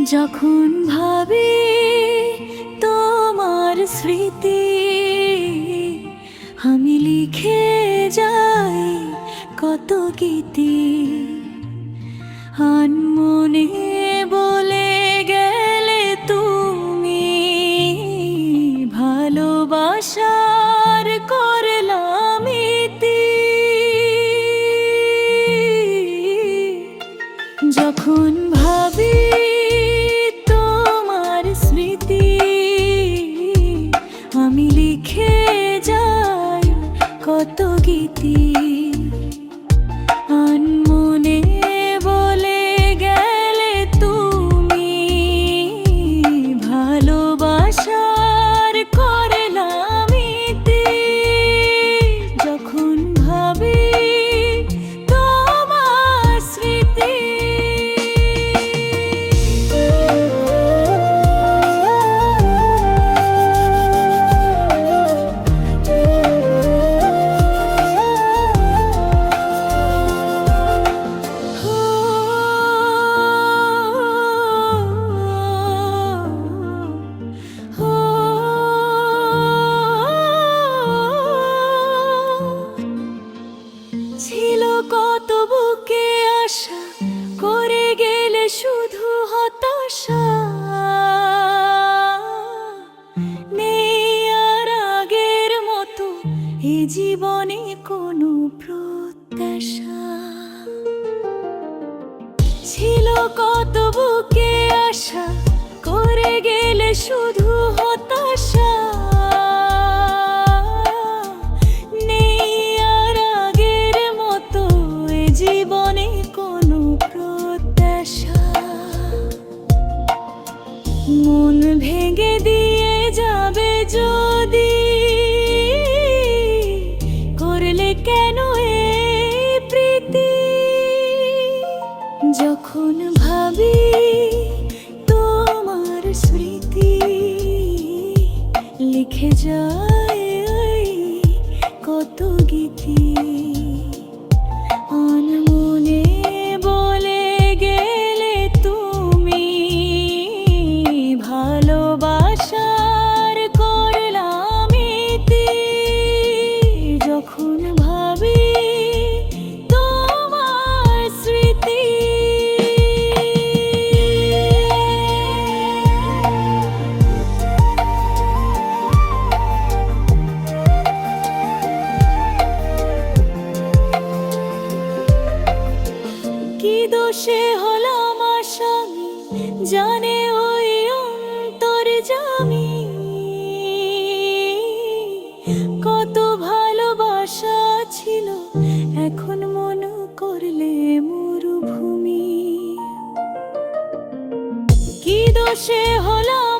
যখন ভাবে তোমার স্মৃতি আমি লিখে যাই কত গীতি। আন প্রকৃতি এ জীবনে কোনো প্রত্যাশা ছিল কত বুকে আশা, করে গেলে শুধু হতাশা। মন ভেঙে দিয়ে যাবে জোর রেখে যায় কত গীতি। সে হল আমার স্বামী, জানে ওই অন্তর জামি। কত ভালোবাসা ছিল, এখন মন করলে মরুভূমি। কি দোষে হলাম